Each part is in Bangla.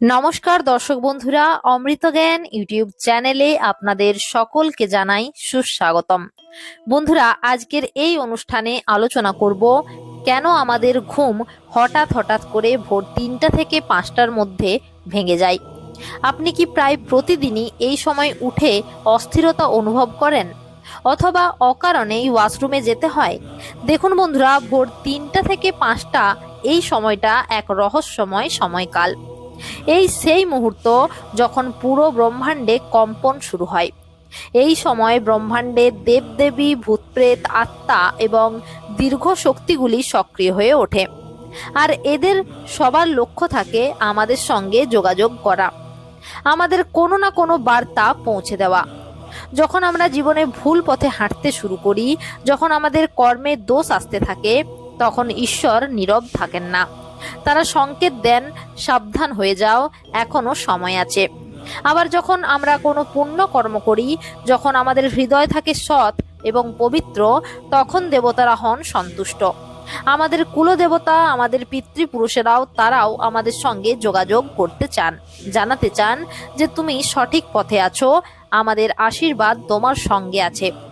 নমস্কার, দর্শক বন্ধুরা, অমৃত জ্ঞান ইউটিউব চ্যানেলে আপনাদের সকলকে জানাই সুস্বাগতম। বন্ধুরা, আজকের এই অনুষ্ঠানে আলোচনা করব, কেন আমাদের ঘুম হঠাৎ হঠাৎ করে ভোর তিনটা থেকে পাঁচটার মধ্যে ভেঙে যায়? আপনি কি প্রায় প্রতিদিনই এই সময় উঠে অস্থিরতা অনুভব করেন? অথবা অকারণেই ওয়াশরুমে যেতে হয়? দেখুন বন্ধুরা, ভোর তিনটা থেকে পাঁচটা এই সময়টা এক রহস্যময় সময়কাল। এই সেই মুহূর্ত যখন পুরো ব্রহ্মাণ্ডে কম্পন শুরু হয়। এই সময় ব্রহ্মাণ্ডে দেবদেবী, ভূতপ্রেত, আত্মা এবং দীর্ঘ শক্তিগুলি সক্রিয় হয়ে ওঠে। আর এদের সবার লক্ষ্য থাকে আমাদের সঙ্গে যোগাযোগ করা। আমাদের কোনো না কোনো বার্তা পৌঁছে দেওয়া। যখন আমরা জীবনে ভুল পথে হাঁটতে শুরু করি, যখন আমাদের কর্মে দোষ আসতে থাকে, তখন ঈশ্বর নীরব থাকেন না। তারা সংকেত দেন, সাবধান হয়ে যাও, এখনও সময় আছে। আবার যখন আমরা কোনো পুণ্য কর্ম করি, যখন আমাদের হৃদয় থাকে সৎ এবং পবিত্র, তখন দেবতারা হন সন্তুষ্ট। আমাদের কুলদেবতা, আমাদের পিতৃপুরুষেরাও, তারাও আমাদের সঙ্গে যোগাযোগ করতে চান, জানাতে চান যে তুমি সঠিক পথে আছো, আমাদের আশীর্বাদ তোমার সঙ্গে আছে।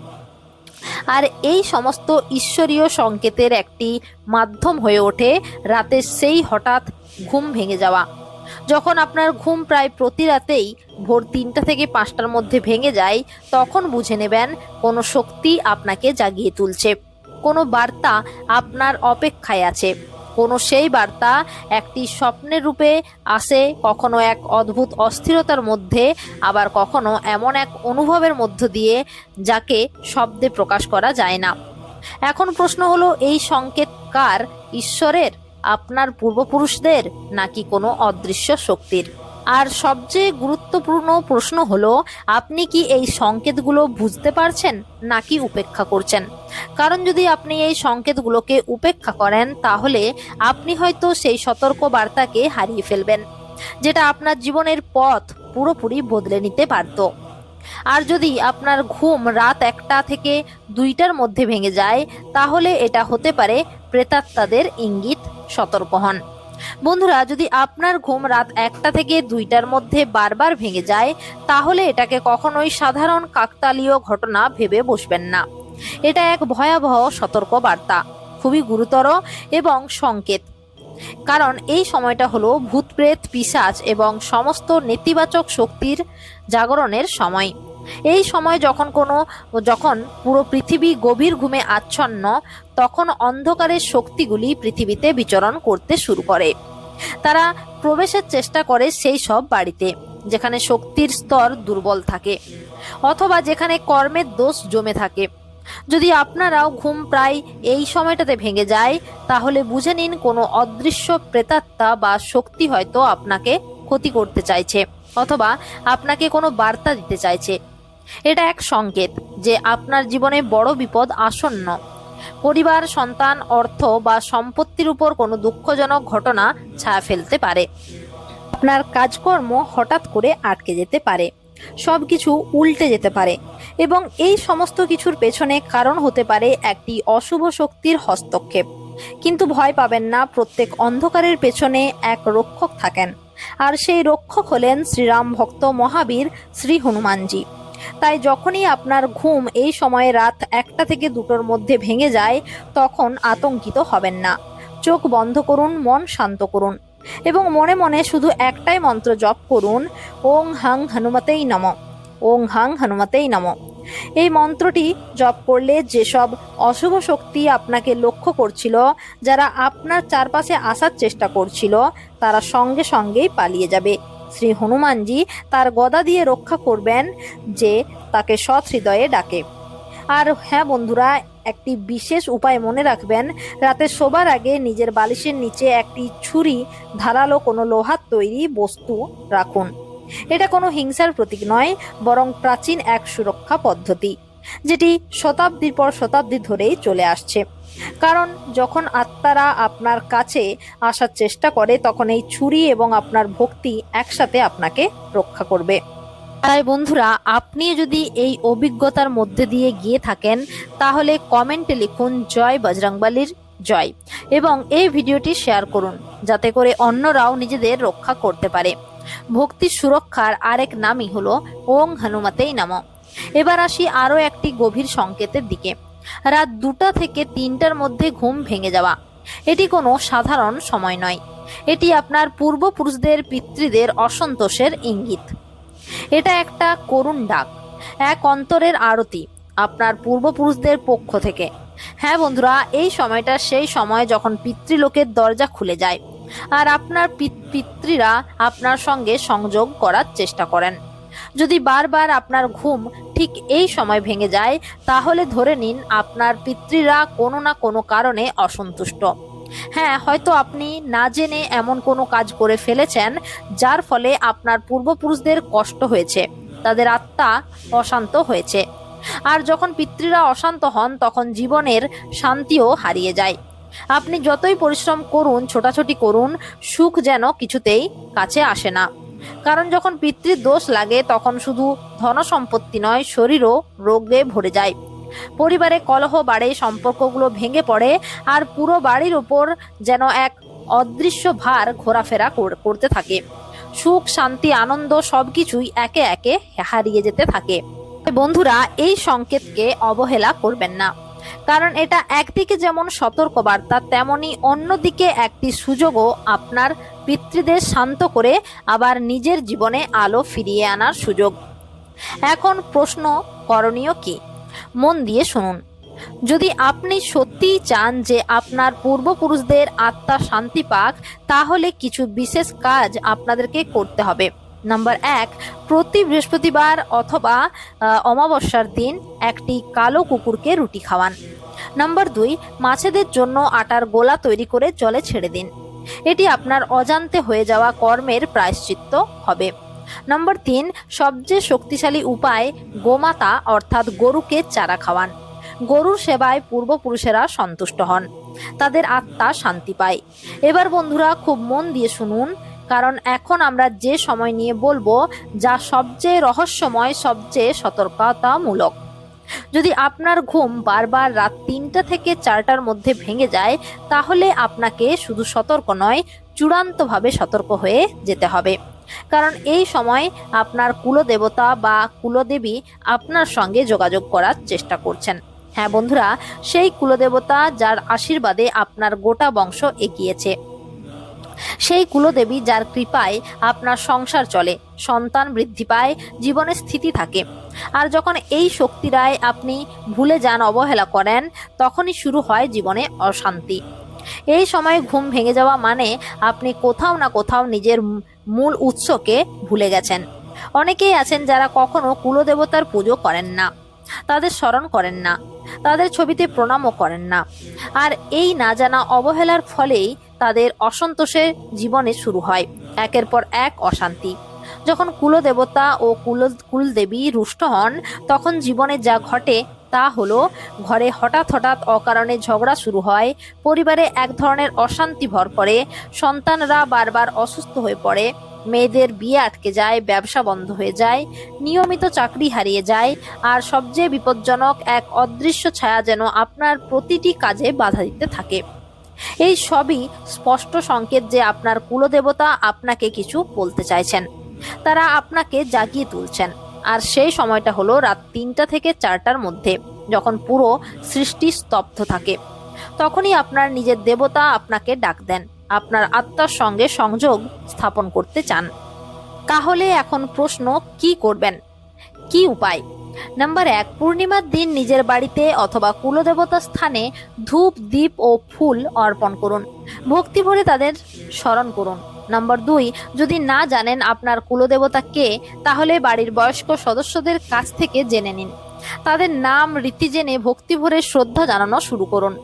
আর এই সমস্ত ঈশ্বরীয় সংকেতের একটি মাধ্যম হয়ে ওঠে রাতের সেই হঠাৎ ঘুম ভেঙে যাওয়া। যখন আপনার ঘুম প্রায় প্রতি রাতেই ভোর তিনটা থেকে পাঁচটার মধ্যে ভেঙে যায়, তখন বুঝে নেবেন কোনো শক্তি আপনাকে জাগিয়ে তুলছে। কোনো বার্তা আপনার অপেক্ষায় আছে। কোনো সেই বার্তা একটি স্বপ্নের রূপে আসে, কখনো এক অদ্ভুত অস্থিরতার মধ্যে, আবার কখনো এমন এক অনুভবের মধ্য দিয়ে যাকে শব্দে প্রকাশ করা যায় না। এখন প্রশ্ন হলো, এই সংকেত কার? ঈশ্বরের? আপনার পূর্বপুরুষদের? নাকি কোনো অদৃশ্য শক্তির? আর সবচেয়ে গুরুত্বপূর্ণ প্রশ্ন হলো, আপনি কি এই সংকেতগুলো বুঝতে পারছেন নাকি উপেক্ষা করছেন? কারণ যদি আপনি এই সংকেতগুলোকে উপেক্ষা করেন, তাহলে আপনি হয়তো সেই সতর্ক বার্তাকে হারিয়ে ফেলবেন, যেটা আপনার জীবনের পথ পুরোপুরি বদলে নিতে পারত। আর যদি আপনার ঘুম রাত একটা থেকে দুইটার মধ্যে ভেঙে যায়, তাহলে এটা হতে পারে প্রেতাত্মাদের ইঙ্গিত সতর্ক হন। বন্ধুরা, যদি আপনার ঘুম রাত একটা থেকে দুইটার মধ্যে বারবার ভেঙে যায়, তাহলে এটাকে কখনোই সাধারণ কাকতালীয় ঘটনা ভেবে বসবেন না। এটা এক ভয়াবহ সতর্ক বার্তা খুবই গুরুতর এবং সংকেত। কারণ এই সময়টা হলো ভূতপ্রেত পিসাচ এবং সমস্ত নেতিবাচক শক্তির জাগরণের সময়। এই সময় যখন কোনো, যখন পুরো পৃথিবী গভীর ঘুমে আচ্ছন্ন তখন অন্ধকারের শক্তিগুলি পৃথিবীতে বিচরণ করতে শুরু করে। তারা প্রবেশের চেষ্টা করে সেই সব বাড়িতে, যেখানে শক্তির স্তর দুর্বল থাকে, অথবা যেখানে কর্মের দোষ জমে থাকে। যদি আপনারাও ঘুম প্রায় এই সময়টাতে ভেঙে যায়, তাহলে বুঝে নিন কোনো অদৃশ্য প্রেতাত্মা বা শক্তি হয়তো আপনাকে ক্ষতি করতে চাইছে, অথবা আপনাকে কোনো বার্তা দিতে চাইছে। এটা এক সংকেত যে আপনার জীবনে বড় বিপদ আসন্ন। পরিবার, সন্তান, অর্থ বা সম্পত্তির উপর কোনো দুঃখজনক ঘটনা ছায়া ফেলতে পারে। আপনার কাজকর্ম হঠাৎ করে আটকে যেতে পারে। সব কিছু উল্টে যেতে পারে এবং এই সমস্ত কিছুর পেছনে কারণ হতে পারে একটি অশুভ শক্তির হস্তক্ষেপ। কিন্তু ভয় পাবেন না, প্রত্যেক অন্ধকারের পেছনে এক রক্ষক থাকেন। আর সেই রক্ষক হলেন শ্রীরাম ভক্ত মহাবীর শ্রী হনুমানজি। তাই যখনই আপনার ঘুম এই সময়ে রাত একটা থেকে দুটোর মধ্যে ভেঙে যায়, তখন আতঙ্কিত হবেন না। চোখ বন্ধ করুন, মন শান্ত করুন। এবং মনে মনে শুধু একটাই মন্ত্র জপ করুন, ওং হাং হনুমতেই নম। ওং হাং হনুমতেই নম। এই মন্ত্রটি জপ করলে যেসব অশুভ শক্তি আপনাকে লক্ষ্য করছিল, যারা আপনার চারপাশে আসার চেষ্টা করছিল, তারা সঙ্গে সঙ্গেই পালিয়ে যাবে। শ্রী হনুমানজি তার গদা দিয়ে রক্ষা করবেন যে তাকে সৎ হৃদয়ে ডাকে। আর হ্যাঁ বন্ধুরা, একটি বিশেষ উপায় মনে রাখবেন, রাতে শোবার আগে নিজের বালিশের নিচে একটি ছুরি, ধারালো কোনো লোহার তৈরি বস্তু রাখুন। এটা কোনো হিংসার প্রতীক নয়, বরং প্রাচীন এক সুরক্ষা পদ্ধতি, যেটি শতাব্দীর পর শতাব্দী ধরেই চলে আসছে। কারণ যখন আত্মারা আপনার কাছে আসার চেষ্টা করে, তখন এই ছুরি এবং আপনার ভক্তি একসাথে আপনাকে রক্ষা করবে। তাই বন্ধুরা, আপনি যদি এই অভিজ্ঞতার মধ্যে দিয়ে গিয়ে থাকেন, তাহলে কমেন্টে লিখুন, জয় বজরংবলির জয় এবং এই ভিডিওটি শেয়ার করুন, যাতে করে অন্যরাও নিজেদের রক্ষা করতে পারে। ভক্তি সুরক্ষার আরেক নামই হলো, ওং হনুমাতেই নাম এবার আসি আরও একটি গভীর সংকেতের দিকে। রাত দুটা থেকে তিনটার মধ্যে ঘুম ভেঙে যাওয়া। এটি কোনো সাধারণ সময় নয়। এটি আপনার পূর্বপুরুষদের পিতৃদের অসন্তোষের ইঙ্গিত। এটা একটা করুণ ডাক, এক অন্তরের আরতি আপনার পূর্বপুরুষদের পক্ষ থেকে। হ্যাঁ বন্ধুরা, এই সময়টা সেই সময় যখন পিতৃলোকের দরজা খুলে যায় আর আপনার পিতৃরা আপনার সঙ্গে সংযোগ করার চেষ্টা করেন। যদি বারবার আপনার ঘুম ঠিক এই সময় ভেঙে যায়, তাহলে ধরে নিন আপনার পিতৃরা কোনো না কোনো কারণে অসন্তুষ্ট। হ্যাঁ হয়তো আপনি না জেনে এমন কোনো কাজ করে ফেলেছেন, যার ফলে আপনার পূর্বপুরুষদের কষ্ট হয়েছে, তাদের আত্মা অশান্ত হয়েছে। আর যখন পিতৃরা অশান্ত হন, তখন জীবনের শান্তিও হারিয়ে যায়। আপনি যতই পরিশ্রম করুন, ছোটাছুটি করুন, সুখ যেন কিছুতেই কাছে আসে না। কারণ যখন পিতৃর দোষ লাগে, তখন শুধু ধন সম্পত্তি নয়, শরীরও রোগে ভরে যায়। পরিবারে কলহ বাড়ে, সম্পর্কগুলো ভেঙে পড়ে, আর পুরো বাড়ির ওপর যেন এক অদৃশ্য ভার ঘোরাফেরা করতে থাকে। সুখ, শান্তি, আনন্দ সবকিছুই একে একে হারিয়ে যেতে থাকে। বন্ধুরা, এই সংকেতকে অবহেলা করবেন না। কারণ এটা একদিকে যেমন সতর্কবার্তা, তেমনি অন্যদিকে একটি সুযোগও আপনার পিতৃদের শান্ত করে আবার নিজের জীবনে আলো ফিরিয়ে আনার সুযোগ। এখন প্রশ্ন করণীয় কি? মন দিয়ে শুনুন। যদি আপনি সত্যিই চান যে আপনার পূর্বপুরুষদের আত্মা শান্তি পাক, তাহলে কিছু বিশেষ কাজ আপনাদেরকে করতে হবে। নাম্বার এক, প্রতি বৃহস্পতিবার অথবা অমাবস্যার দিন একটি কালো কুকুরকে রুটি খাওয়ান। নাম্বার দুই, মাছেদের জন্য আটার গোলা তৈরি করে জলে ছেড়ে দিন। এটি আপনার অজান্তে হয়ে যাওয়া কর্মের প্রায়শ্চিত্ত হবে। নাম্বার তিন, সবচেয়ে শক্তিশালী উপায় গোমাতা, অর্থাৎ গরুকে চারা খাওয়ান। গরুর সেবায় পূর্বপুরুষেরা সন্তুষ্ট হন। তাদের আত্মা শান্তি পায়। এবার বন্ধুরা, খুব মন দিয়ে শুনুন কারণ এখন আমরা যে সময় নিয়ে বলব, যা সবচেয়ে রহস্যময়, সবচেয়ে সতর্কতামূলক। যদি আপনার ঘুম বারবার রাত তিনটা থেকে চারটার মধ্যে ভেঙে যায়, তাহলে আপনাকে শুধু সতর্ক নয়, চূড়ান্তভাবে সতর্ক হয়ে যেতে হবে। কারণ এই সময় আপনার কুলদেবতা বা কুলদেবী আপনার সঙ্গে যোগাযোগ করার চেষ্টা করছেন। হ্যাঁ বন্ধুরা, সেই কুলদেবতা যার আশীর্বাদে আপনার গোটা বংশ এগিয়েছে। সেই কুলদেবী যার কৃপায় আপনার সংসার চলে, সন্তান বৃদ্ধি পায়, জীবনে স্থিতি থাকে। আর যখন এই শক্তিরায় আপনি ভুলে যান, অবহেলা করেন, তখনই শুরু হয় জীবনে অশান্তি। এই সময় ঘুম ভেঙে যাওয়া মানে আপনি কোথাও না কোথাও নিজের মূল উৎসকে ভুলে গেছেন। অনেকেই আছেন যারা কখনো কুলদেবতার পুজো করেন না, তাদের স্মরণ করেন না, তাদের ছবিতে প্রণামও করেন না। আর এই না জানা অবহেলার ফলেই তাদের অসন্তোষের জীবনে শুরু হয়। একের পর এক অশান্তি। যখন কুলদেবতা ও কুল, কুলদেবী রুষ্ট হন, তখন জীবনে যা ঘটে তা হলো, ঘরে হঠাৎ হঠাৎ অকারণে ঝগড়া শুরু হয়, পরিবারে এক ধরনের অশান্তি ভর করে সন্তানরা বারবার অসুস্থ হয়ে পড়ে, মেয়েদের বিয়ে আটকে যায়, ব্যবসা বন্ধ হয়ে যায়, নিয়মিত চাকরি হারিয়ে যায়, আর সবচেয়ে বিপজ্জনক এক অদৃশ্য ছায়া যেন আপনার প্রতিটি কাজে বাধা দিতে থাকে। এই সবই স্পষ্ট সংকেত যে আপনার কুলদেবতা আপনাকে কিছু বলতে চাইছেন। তারা আপনাকে জাগিয়ে তুলছেন। আর সেই সময়টা হলো রাত তিনটা থেকে চারটার মধ্যে, যখন পুরো সৃষ্টি স্তব্ধ থাকে। তখনই আপনার নিজের দেবতা আপনাকে ডাক দেন। আপনার আত্মার সঙ্গে সংযোগ স্থাপন করতে চান। তাহলে এখন প্রশ্ন, কি করবেন? কি উপায়? নাম্বার এক, পূর্ণিমার দিন নিজের বাড়িতে অথবা কুলদেবতা স্থানে ধূপ দ্বীপ ও ফুল অর্পণ করুন। ভক্তি ভরে তাদের স্মরণ করুন। নাম্বার দুই, যদি না জানেন আপনার কুলদেবতা কে, তাহলে বাড়ির বয়স্ক সদস্যদের কাছ থেকে জেনে নিন। তাদের নাম, রীতি জেনে ভক্তি ভরে শ্রদ্ধা জানানো শুরু করুন।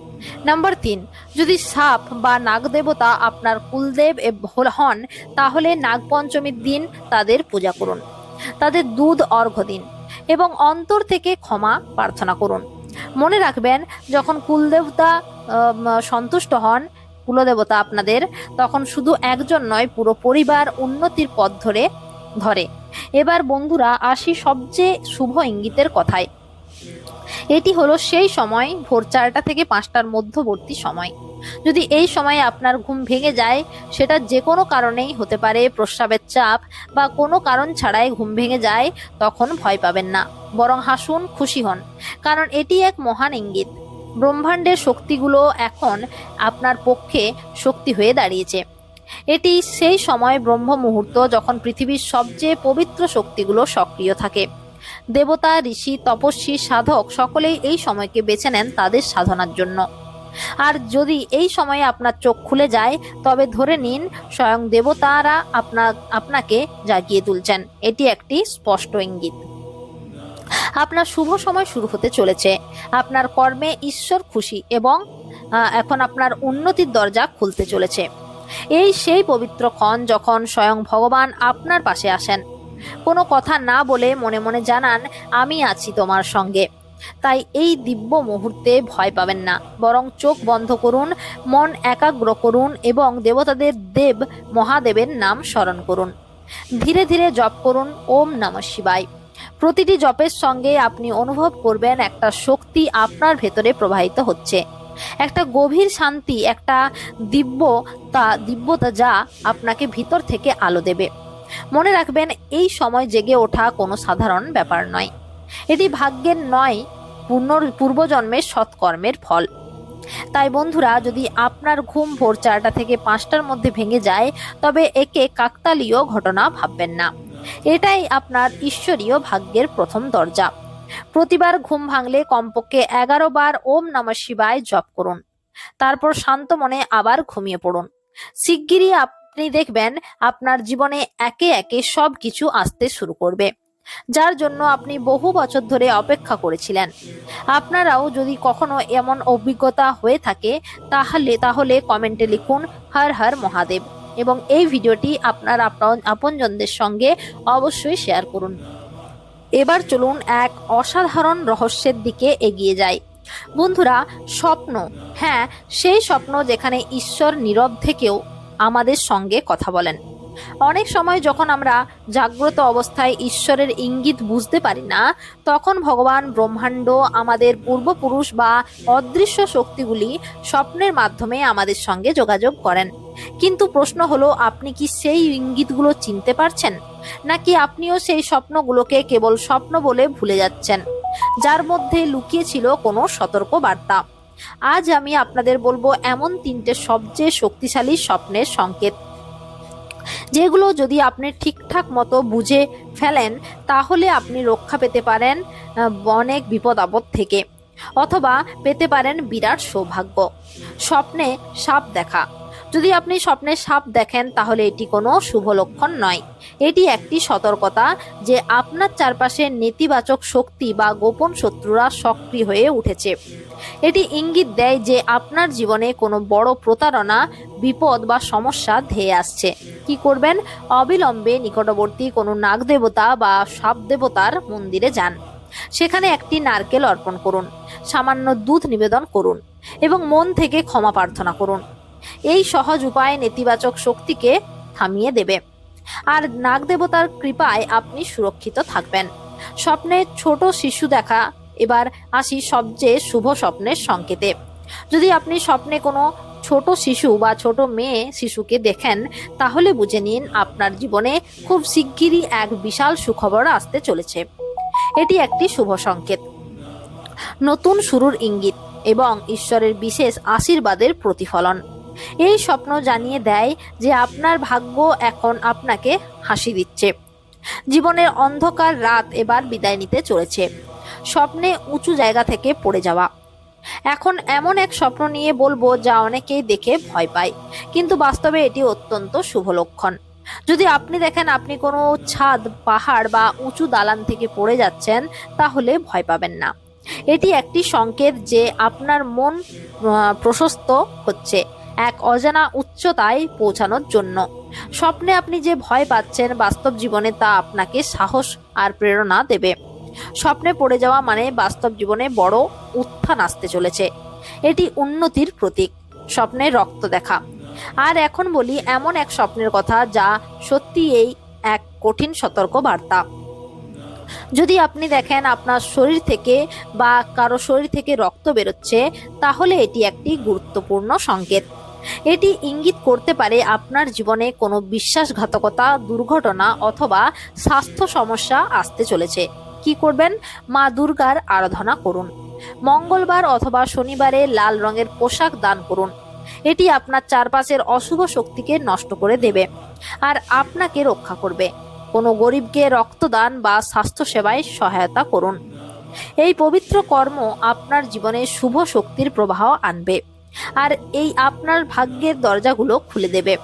নাম্বার তিন, যদি সাপ বা নাগদেবতা আপনার কুলদেব হন, তাহলে নাগপঞ্চমীর দিন তাদের পূজা করুন। তাদের দুধ অর্ঘ্য দিন। এবং অন্তর থেকে ক্ষমা প্রার্থনা করুন। মনে রাখবেন, যখন কুলদেবতা সন্তুষ্ট হন, কুলদেবতা আপনাদের, তখন শুধু একজন নয়, পুরো পরিবার উন্নতির পথ ধরে ধরে। এবার বন্ধুরা, আসি সবচেয়ে শুভ ইঙ্গিতের কথায়। এটি হলো সেই সময়, ভোর চারটা থেকে পাঁচটার মধ্যবর্তী সময়। যদি এই সময়ে আপনার ঘুম ভেঙে যায়, সেটা যে কোনো কারণেই হতে পারে। প্রস্রাবের চাপ বা কোনো কারণ ছাড়াই ঘুম ভেঙে যায়, তখন ভয় পাবেন না। বরং হাসুন, খুশি হন। কারণ এটি এক মহান ইঙ্গিত। ব্রহ্মাণ্ডের শক্তিগুলো এখন আপনার পক্ষে শক্তি হয়ে দাঁড়িয়েছে। এটি সেই সময় ব্রহ্ম মুহূর্ত যখন পৃথিবীর সবচেয়ে পবিত্র শক্তিগুলো সক্রিয় থাকে। দেবতা, ঋষি, তপস্বী, সাধক সকলেই এই সময়কে বেছে নেন তাদের সাধনার জন্য। আর যদি এই সময়ে আপনার চোখ খুলে যায়, তবে ধরে নিন স্বয়ং দেবতারা আপনার আপনাকে জাগিয়ে তুলছেন। এটি একটি স্পষ্ট ইঙ্গিত। আপনার শুভ সময় শুরু হতে চলেছে। আপনার কর্মে ঈশ্বর খুশি এবং এখন আপনার উন্নতির দরজা খুলতে চলেছে। এই সেই পবিত্র ক্ষণ যখন স্বয়ং ভগবান আপনার পাশে আসেন। কোনো কথা না বলে মনে মনে জানান, আমি আছি তোমার সঙ্গে। তাই এই দিব্য মুহূর্তে ভয় পাবেন না। বরং চোখ বন্ধ করুন, মন একাগ্র করুন এবং দেবতাদের দেব মহাদেবের নাম স্মরণ করুন। ধীরে ধীরে জপ করুন, ওম নমঃ শিবায়। প্রতিটি জপের সঙ্গে আপনি অনুভব করবেন একটা শক্তি আপনার ভেতরে প্রবাহিত হচ্ছে। একটা গভীর শান্তি, একটা দিব্যতা দিব্যতা যা আপনাকে ভিতর থেকে আলো দেবে। মনে রাখবেন, এই সময় জেগে ওঠা কোনো সাধারণ ব্যাপার নয়। এটি ভাগ্যের নয় পূর্ণ পূর্বজন্মের সৎকর্মের ফল। তাই বন্ধুরা, যদি আপনার ঘুম ভোর চারটা থেকে পাঁচটার মধ্যে ভেঙে যায়, তবে একে কাকতালীয় ঘটনা ভাববেন না। এটাই আপনার ঈশ্বরীয় ভাগ্যের প্রথম দরজা। প্রতিবার ঘুম ভাঙলে কমপক্ষে এগারো বার ওম নমঃ শিবায় জপ করুন। তারপর শান্ত মনে আবার ঘুমিয়ে পড়ুন। শিগগিরই আপনি দেখবেন আপনার জীবনে একে একে সব কিছু আসতে শুরু করবে। যার জন্য আপনি বহু বছর ধরে অপেক্ষা করেছিলেন। আপনারাও যদি কখনো এমন অভিজ্ঞতা হয়ে থাকে, তাহলে তাহলে কমেন্টে লিখুন, হর হর মহাদেব। এবং এই ভিডিওটি আপনার আপন- আপনজনদের সঙ্গে অবশ্যই শেয়ার করুন। এবার চলুন এক অসাধারণ রহস্যের দিকে এগিয়ে যাই। বন্ধুরা, স্বপ্ন। হ্যাঁ সেই স্বপ্ন যেখানে ঈশ্বর নীরব থেকেও আমাদের সঙ্গে কথা বলেন। অনেক সময় যখন আমরা জাগ্রত অবস্থায় ঈশ্বরের ইঙ্গিত বুঝতে পারি না, তখন ভগবান ব্রহ্মাণ্ড, আমাদের পূর্বপুরুষ বা অদৃশ্য শক্তিগুলি স্বপ্নের মাধ্যমে আমাদের সঙ্গে যোগাযোগ করেন। কিন্তু প্রশ্ন হলো, আপনি কি সেই ইঙ্গিতগুলো চিনতে পারছেন? নাকি আপনিও সেই স্বপ্নগুলোকে কেবল স্বপ্ন বলে ভুলে যাচ্ছেন? যার মধ্যে লুকিয়ে ছিল কোনো সতর্ক বার্তা আজ আমি আপনাদের বলব, এমন তিনটে সবচেয়ে শক্তিশালী স্বপ্নের সংকেত। যেগুলো যদি আপনি ঠিকঠাক মতো বুঝে ফেলেন, তাহলে আপনি রক্ষা পেতে পারেন অনেক বিপদ আপদ থেকে। অথবা পেতে পারেন বিরাট সৌভাগ্য। স্বপ্নে সাপ দেখা। যদি আপনি স্বপ্নে সাপ দেখেন, তাহলে এটি কোনো শুভ লক্ষণ নয়। এটি একটি সতর্কতা যে আপনার চারপাশে নেতিবাচক শক্তি বা গোপন শত্রুরা সক্রিয় হয়ে উঠেছে। এটি ইঙ্গিত দেয় যে আপনার জীবনে কোনো বড় প্রতারণা, বিপদ বা সমস্যা ধেয়ে আসছে। কি করবেন? অবিলম্বে নিকটবর্তী কোনো নাগ দেবতা বা সাপ দেবতার মন্দিরে যান। সেখানে একটি নারকেল অর্পণ করুন। সামান্য দুধ নিবেদন করুন এবং মন থেকে ক্ষমা প্রার্থনা করুন। এই সহজ উপায়ে নেতিবাচক শক্তিকে থামিয়ে দেবে। আর নাগ দেবতার কৃপায় আপনি সুরক্ষিত থাকবেন। স্বপ্নে ছোট শিশু দেখা, এবার আসি সবচেয়ে শুভ স্বপ্নের সংকেতে। যদি আপনি স্বপ্নে কোনো ছোট শিশু বা ছোট মেয়ে শিশুকে দেখেন, তাহলে বুঝে নিন আপনার জীবনে খুব শিগগিরই এক বিশাল সুখবর আসতে চলেছে। এটি একটি শুভ সংকেত। নতুন শুরুর ইঙ্গিত এবং ঈশ্বরের বিশেষ আশীর্বাদের প্রতিফলন। এই স্বপ্ন জানিয়ে দেয় যে আপনার ভাগ্য এখন আপনাকে হাসি দিচ্ছে। জীবনের অন্ধকার রাত এবার বিদায় নিতে চলেছে। স্বপ্নে উঁচু জায়গা থেকে পড়ে যাওয়া। এখন এমন এক স্বপ্ন নিয়ে বলব যা অনেকেই দেখে ভয় পায়। কিন্তু বাস্তবে এটি অত্যন্ত শুভ লক্ষণ। যদি আপনি দেখেন আপনি কোনো ছাদ, পাহাড় বা উঁচু দালান থেকে পড়ে যাচ্ছেন, তাহলে ভয় পাবেন না। এটি একটি সংকেত যে আপনার মন প্রশস্ত হচ্ছে। এক অজানা উচ্চতায় পৌঁছানোর জন্য। স্বপ্নে আপনি যে ভয় পাচ্ছেন বাস্তব জীবনে তা আপনাকে সাহস আর প্রেরণা দেবে। স্বপ্নে পড়ে যাওয়া মানে বাস্তব জীবনে বড় উত্থান আসতে চলেছে। এটি উন্নতির প্রতীক, স্বপ্নে রক্ত দেখা। আর এখন বলি এমন এক স্বপ্নের কথা যা সত্যি এই এক কঠিন সতর্ক বার্তা যদি আপনি দেখেন আপনার শরীর থেকে বা কারও শরীর থেকে রক্ত বেরোচ্ছে, তাহলে এটি একটি গুরুত্বপূর্ণ সংকেত। এটি ইঙ্গিত করতে পারে আপনার জীবনে কোনো বিশ্বাসঘাতকতা, দুর্ঘটনা অথবা স্বাস্থ্য সমস্যা আসতে চলেছে। কি করবেন? মা দুর্গার আরাধনা করুন। মঙ্গলবার অথবা শনিবারে লাল রঙের পোশাক দান করুন। এটি আপনার চারপাশের অশুভ শক্তিকে নষ্ট করে দেবে আর আপনাকে রক্ষা করবে। কোনো গরিবকে রক্তদান বা স্বাস্থ্যসেবায় সহায়তা করুন। এই পবিত্র কর্ম আপনার জীবনে শুভ শক্তির প্রবাহ আনবে। আর এই আপনার ভাগ্যের দরজাগুলো খুলে দেবে।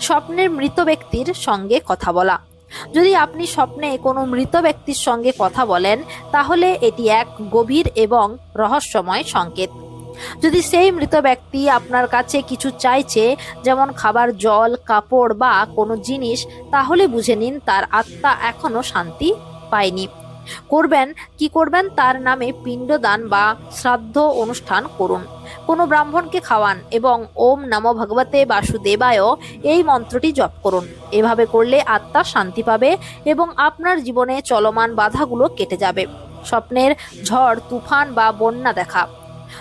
স্বপ্নের মৃত ব্যক্তির সঙ্গে কথা বলা। যদি আপনি স্বপ্নে কোনো মৃত ব্যক্তির সঙ্গে কথা বলেন, তাহলে এটি এক গভীর এবং রহস্যময় সংকেত। যদি সেই মৃত ব্যক্তি আপনার কাছে কিছু চাইছে, যেমন খাবার, জল, কাপড় বা কোনো জিনিস, তাহলে বুঝে নিন তার আত্মা এখনও শান্তি পায়নি। করবেন, কি করবেন, তার নামে পিণ্ডদান বা শ্রাদ্ধ অনুষ্ঠান করুন। কোনো ব্রাহ্মণকে খাওয়ান এবং ওম নম ভগবতে বাসুদেবায় এই মন্ত্রটি জপ করুন। এভাবে করলে আত্মা শান্তি পাবে এবং আপনার জীবনে চলমান বাধাগুলো কেটে যাবে। স্বপ্নের ঝড়, তুফান বা বন্যা দেখা।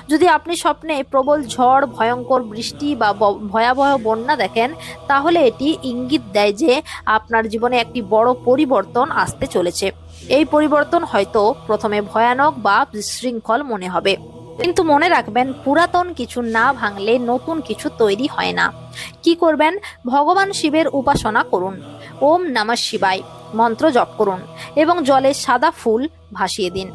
যদি আপনি স্বপ্নে প্রবল ঝড়, ভয়ঙ্কর বৃষ্টি বা ব- ভয়াবহ বন্যা দেখেন, তাহলে এটি ইঙ্গিত দেয় যে আপনার জীবনে একটি বড় পরিবর্তন আসতে চলেছে। এই পরিবর্তন হয়তো প্রথমে ভয়ানক বা বিশৃঙ্খল মনে হবে। কিন্তু মনে রাখবেন, পুরাতন কিছু না ভাঙলে নতুন কিছু তৈরি হয় না। কি করবেন? ভগবান শিবের উপাসনা করুন। ওম নমঃ শিবায়, মন্ত্র জপ করুন এবং জলে সাদা ফুল ভাসিয়ে দিন।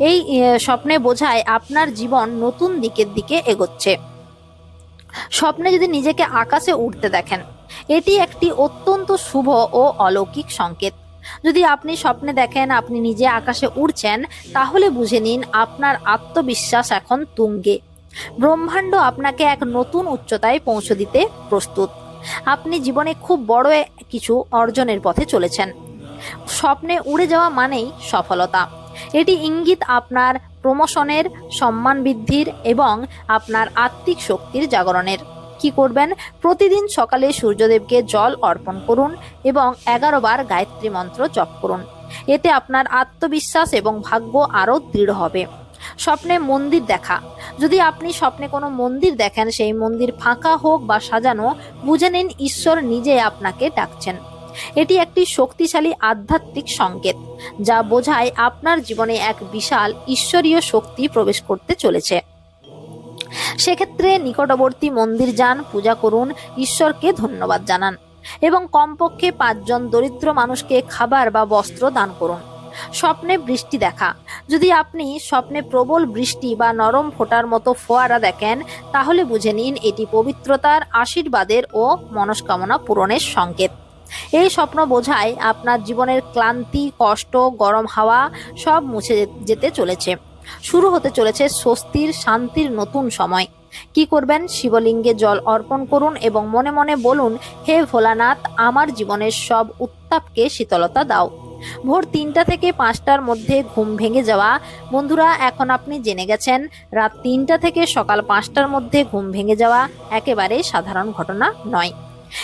এই স্বপ্নে বোঝায় আপনার জীবন নতুন দিকের দিকে এগোচ্ছে। স্বপ্নে যদি নিজেকে আকাশে উঠতে দেখেন, এটি একটি অত্যন্ত শুভ ও অলৌকিক সংকেত। যদি আপনি স্বপ্নে দেখেন, আপনি নিজে আকাশে উড়ছেন, তাহলে বুঝে নিন আপনার আত্মবিশ্বাস এখন তুঙ্গে। ব্রহ্মাণ্ড আপনাকে এক নতুন উচ্চতায় পৌঁছে দিতে প্রস্তুত। আপনি জীবনে খুব বড় কিছু অর্জনের পথে চলেছেন। স্বপ্নে উড়ে যাওয়া মানেই সফলতা। এটি ইঙ্গিত আপনার প্রমোশনের, সম্মান বৃদ্ধির এবং আপনার আত্মিক শক্তির জাগরণের। কি করবেন? প্রতিদিন সকালে সূর্যদেবকে জল অর্পণ করুন এবং এগারো বার গায়ত্রী মন্ত্র জপ করুন। এতে আপনার আত্মবিশ্বাস এবং ভাগ্য আরও দৃঢ় হবে। স্বপ্নে মন্দির দেখা। যদি আপনি স্বপ্নে কোনো মন্দির দেখেন, সেই মন্দির ফাঁকা হোক বা সাজানো, বুঝে নিন ঈশ্বর নিজে আপনাকে ডাকছেন। এটি একটি শক্তিশালী আধ্যাত্মিক সংকেত, যা বোঝায় আপনার জীবনে এক বিশাল ঈশ্বরীয় শক্তি প্রবেশ করতে চলেছে। সেক্ষেত্রে নিকটবর্তী মন্দির যান, পূজা করুন, ঈশ্বরকে ধন্যবাদ জানান এবং কমপক্ষে পাঁচজন দরিদ্র মানুষকে খাবার বা বস্ত্র দান করুন। স্বপ্নে বৃষ্টি দেখা। যদি আপনি স্বপ্নে প্রবল বৃষ্টি বা নরম ফোঁটার মতো ফোয়ারা দেখেন, তাহলে বুঝে নিন এটি পবিত্রতার আশীর্বাদের ও মনস্কামনা পূরণের সংকেত। এই স্বপ্ন বোঝায় আপনার জীবনের ক্লান্তি, কষ্ট, গরম হাওয়া সব মুছে যেতে চলেছে। শুরু হতে চলেছে স্বস্তির, শান্তির নতুন সময়। কি করবেন? শিবলিঙ্গে জল অর্পণ করুন এবং মনে মনে বলুন, হে ভোলানাথ, আমার জীবনের সব উত্তাপকে শীতলতা দাও। ভোর তিনটা থেকে পাঁচটার মধ্যে ঘুম ভেঙে যাওয়া। বন্ধুরা, এখন আপনি জেনে গেছেন, রাত তিনটা থেকে সকাল পাঁচটার মধ্যে ঘুম ভেঙে যাওয়া একেবারে সাধারণ ঘটনা নয়।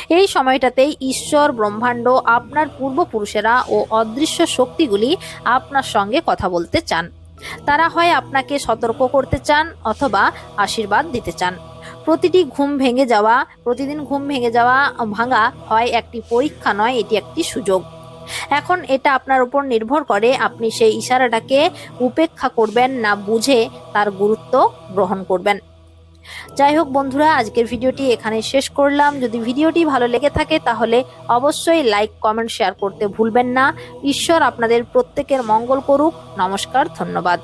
এই সময়টাতেই ঈশ্বর, ব্রহ্মাণ্ড, আপনার পূর্বপুরুষেরা ও অদৃশ্য শক্তিগুলি আপনার সঙ্গে কথা বলতে চান। তারা হয় আপনাকে সতর্ক করতে চান অথবা আশীর্বাদ দিতে চান। প্রতিটি ঘুম ভেঙে যাওয়া, প্রতিদিন ঘুম ভেঙে যাওয়া, ভাঙা হয় একটি পরীক্ষা নয়, এটি একটি সুযোগ। এখন এটা আপনার উপর নির্ভর করে আপনি সেই ইশারাটাকে উপেক্ষা করবেন না বুঝে তার গুরুত্ব গ্রহণ করবেন। যাই হোক বন্ধুরা, আজকের ভিডিওটি এখানে শেষ করলাম। যদি ভিডিওটি ভালো লেগে থাকে তাহলে অবশ্যই লাইক, কমেন্ট, শেয়ার করতে ভুলবেন না। ঈশ্বর আপনাদের প্রত্যেকের মঙ্গল করুক। নমস্কার, ধন্যবাদ।